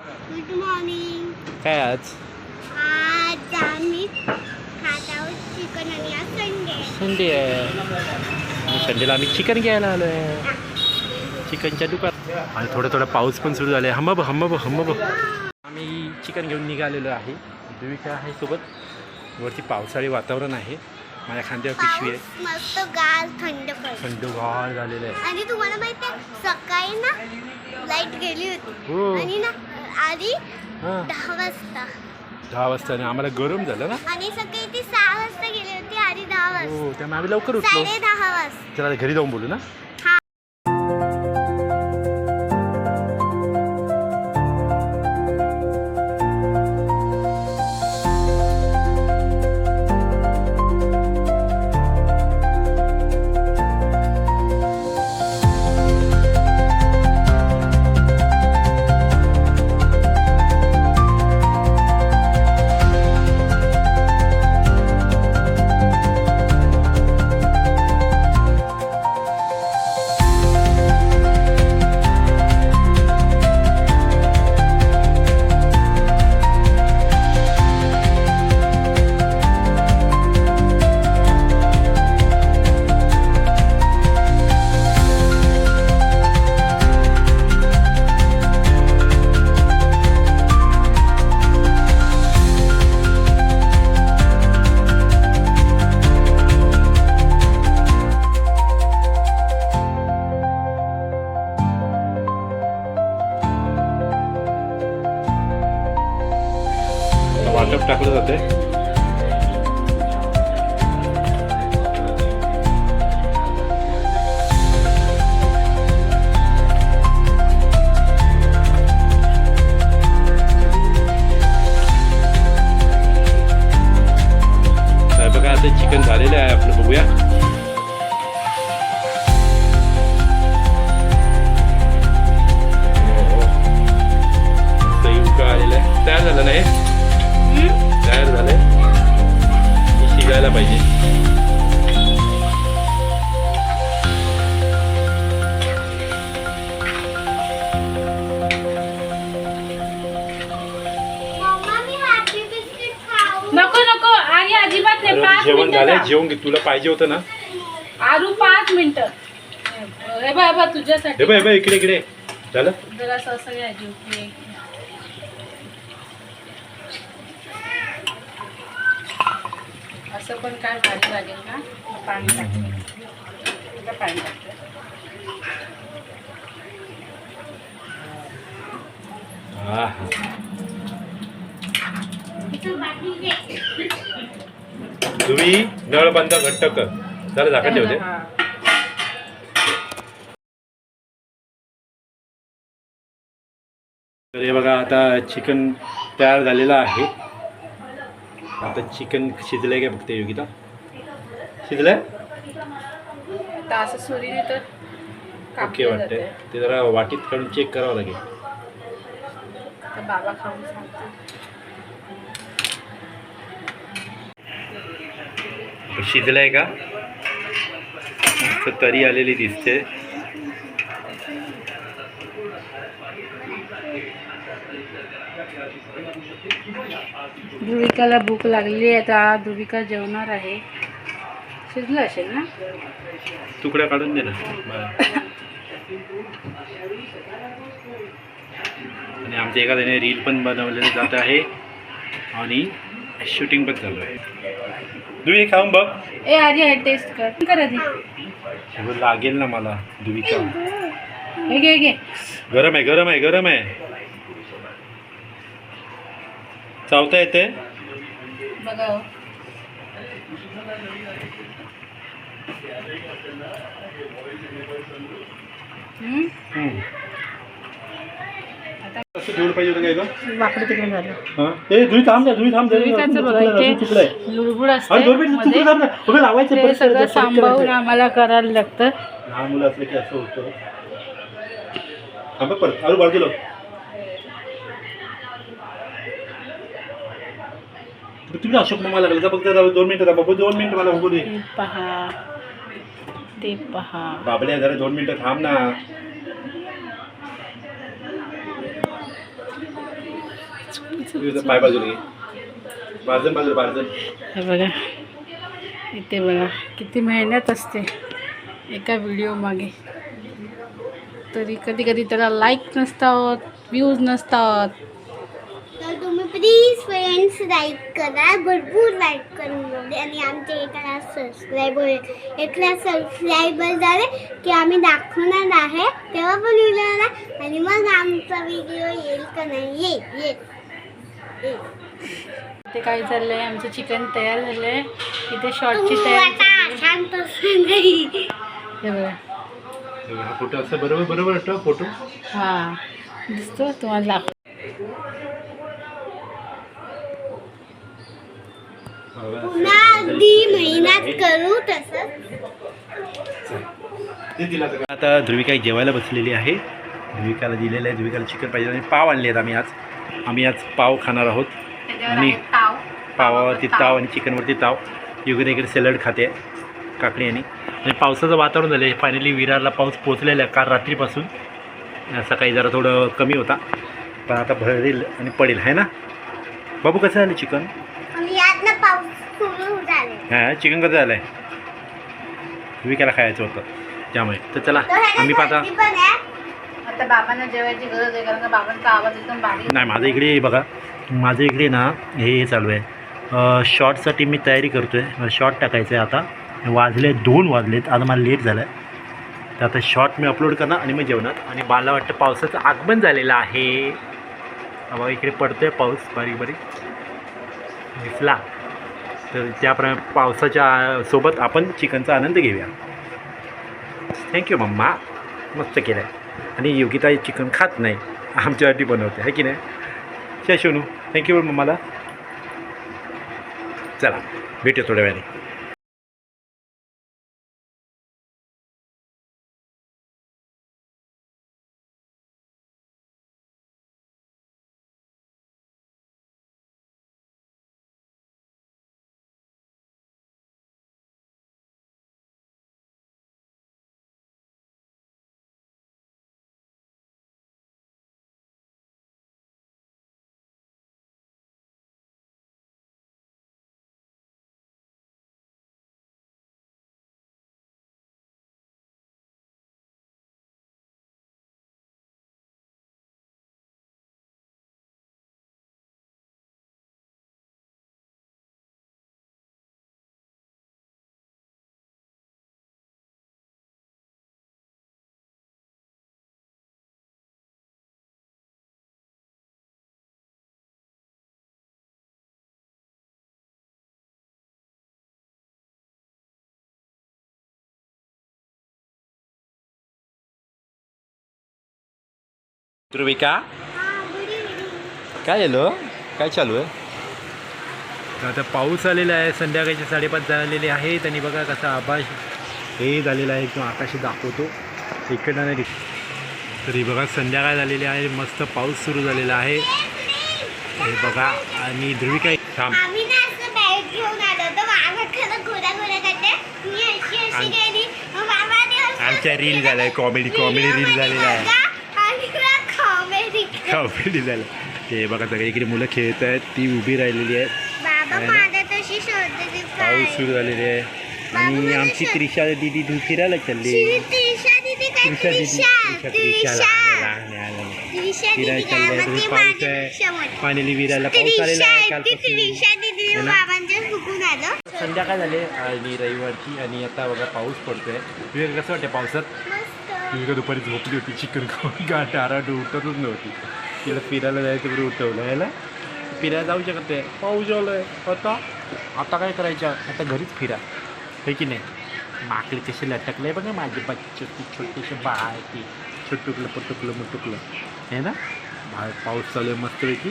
Good morning काय आज आज आम्ही खात आहोत चिकन आणि आज संडे संडे आहे. संडेला आम्ही चिकन घ्यायला आलो आहे चिकनच्या दुकान आणि थोडा थोडा पाऊस पण सुरू झाला आहे हम्म हम्म हम्म आम्ही चिकन घेऊन निघालेलो आहे. देविका आहे सोबत. वरती पावसाळी वातावरण आहे. माझ्या खांद्यावर पिशवी आहे. मस्त गार थंड पडत थंडगार झालेलं आहे. आणि तुम्हाला माहिती आहे सकाळी ना लाइट गेली होती. हो. आणि ना आधी हां. दहा वाजता. दहा वाजता आणि आम्हाला गरम झालं ना? आणि सकाळी ती सहा वाजता गेली होती आधी दहा वाजता. हो त्यामुळे आम्ही लवकर उठलो. साडे दहा वाजता. चला घरी जाऊन बोलू ना? वाटप टाकलं जाते चिकन झालेलं आहे आपलं बघूया. सही उका आहे. तयार झालं नाही? तयार झालंय. हे शिजायला पाहिजे. नको नको. अजिबात नाही. पाच जेवण मिनिटं झालंय. जेवण घे. तुला पाहिजे होतं ना? आरू पाच मिनिटं. हे बा हे बा तुझ्यासाठी. हे बाय बाय इकडे इकडे. झालं? जरा जीव असं पण काय भारी लागेल ना? पाणी टाकते. पाणी टाकते. तुम्ही नळ बंद घट्ट कर. जरा झाकण ठेवते. हा. तर हे बघा आता चिकन तयार झालेलं आहे. आता चिकन शिजलंय का बघते योगिता? शिजलंय? असं तर ओके वाटतंय. जाते ते जरा वाटीत काढून चेक करावं लागेल. तर बाबा खाऊन सांगतो. शिजलंय का? मस्त तरी आलेली दिसते. धुविकाला भूक लागली आहे आता धुविका जेवणार आहे. शिजलं असेल ना? तुकड्या काढून दे ना. आणि आमच्या एका त्याने रील पण बनवलेली जात आहे. आणि शूटिंग पण चालू आहे. दुई खाऊन बघ. ए आर्य टेस्ट कर. कर आधी. लागेल ना मला दुविका. हे घे घे. गरम आहे गरम आहे गरम आहे. चावता येते बघा. हम्म? असं ठेवलं पाहिजे होतं काय का वाकडं तिकडे झालं. हा. ए दुई थांब ना दुई थांब धुविकाचं बघा इथे लुडबुड अरे असते दोन मिनिटमध्ये. तिकडे थांब ना. उभे लावायचं ते परत सगळं करायचं, परत सांभाळून करायचं. आम्हाला करायला लागतं. लहान मुलं असले की असं होतं. थांबा परत अरे बाजूला. तुम्ही अशोक मामा लागले. फक्त दोन मिनिटं थांबा बघू, दोन मिनिटं मला बघू दे. पहा. ते पहा. बाबल्या जरा दोन मिनिटं थांब ना. पाय बाजूला घे. बाजून बाजूला बाजून. हे बघा. इथे बघा. किती मेहनत असते एका व्हिडिओ मागे. तरी कधी कधी त्याला लाईक नसतात व्ह्यूज नसतात. प्लीज फ्रेंड्स लाईक करा. भरपूर लाईक करून बघे आणि आमच्या एकाला सबस्क्राईबर एक लाख सबस्क्रायबर झाले की आम्ही दाखवणार आहे. तेव्हा पण व्हिडिओ आणि मग आमचा व्हिडिओ येईल का नाही? येईल येईल येईल. इथे काय चाललंय आमचं चिकन तयार झालंय. इथे शॉर्टची तू तयारी. शांत नाही. हे बघा. हा फोटो असं बरोबर बरोबर वाटतं फोटो? हा. दिसतो तुम्हाला दाखव पुन्हा अगदी मेहनत करू तसंच. आता ध्रुविका जेवायला बसलेली आहे. ध्रुविकाला दिलेलं आहे. ध्रुविकाला चिकन पाहिजे आणि पाव आणले आहेत आम्ही आज. आम्ही आज पाव खाणार आहोत. आणि पावावरती ताव. आणि चिकनवरती ताव. इकडे इकडे सॅलड खाते काकडी आणि. आणि पावसाचं वातावरण झालं आहे फायनली विरारला पाऊस पोचलेला आहे काल रात्रीपासून. सकाळी जरा थोडं कमी होता. पण आता भरेल आणि पडेल आहे ना? बाबू कसं झालं चिकन? पाऊस सुरू झाले हां चिकन कसं झालं आहे ध्रुविकाला खायचं होतं त्यामुळे. तर चला आम्ही पाहता. आता बाबांना जेवायची गरज आहे कारण का बाबांचा आवाज एकदम बारीक नाही माझं इकडे बघा. माझं इकडे ना हे हे चालू आहे. शॉर्टसाठी मी तयारी करतो आहे मला शॉर्ट टाकायचं आहे आता वाजले दोन वाजलेत. आता मला लेट झालं आहे तर आता शॉर्ट मी अपलोड करणार आणि मग जेवणार. आणि मला वाटतं पावसाचं आगमन झालेलं आहे. हा बघा इकडे पडतो आहे पाऊस बारीक बारीक. दिसला. तर त्याप्रमाणे पावसाच्या सोबत आपण चिकनचा आनंद घेऊया. थँक्यू मम्मा. मस्त केलं आहे आणि योगिता चिकन खात नाही. आमच्यासाठी बनवते आहे की नाही? शे सोनू. थँक्यू मम्माला. चला भेटू थोड्या वेळाने. ध्रुविका? काय झालं? काय चालू आहे? आता पाऊस आलेला आहे संध्याकाळचे साडेपाच झालेले आहेत आणि बघा कसा आभास हे झालेला आहे किंवा आकाशी दाखवतो. इकडं नाही. तरी बघा संध्याकाळ झालेली आहे मस्त पाऊस सुरू झालेला आहे. हे बघा आणि ध्रुविका थांब. आमच्या रील. झालाय कॉमेडी कॉमेडी रील झालेला आहे मध्ये बघा आणि तुला केलं. कॉमेडी झालं ते बघा सगळे इकडे मुलं खेळत आहेत ती उभी राहिलेली आहे पाऊस सुरू झालेले आहे. आणि आमची त्रिशा दिदी ती फिरायला चालली. त्रिशा दीदी त्रिशा लहान फिरायला पाऊस आहे. पाणी विरायला पाऊस आलेला आहे आलो. संध्याकाळ झाले आणि रविवारची आणि आता बघा पाऊस पडतोय. कसं वाटतं पावसात. मी दुपारी झोपली होती चिकन खाऊन गाठ आराट उठतच नव्हती. तिला फिरायला जायचं बरं उठवलं. यायला? फिरायला जाऊ शकत आहे पाऊस आहे आता? आता काय करायचं? आता घरीच फिरा. हे की नाही? माकडी कसे लटकले बघा माझे बच्चे छोटी छोटेसे बाळ ती छोटुकलं पटुकलं मुटुकलं. हे ना? बाहेर पाऊस चालू आहे मस्तपैकी.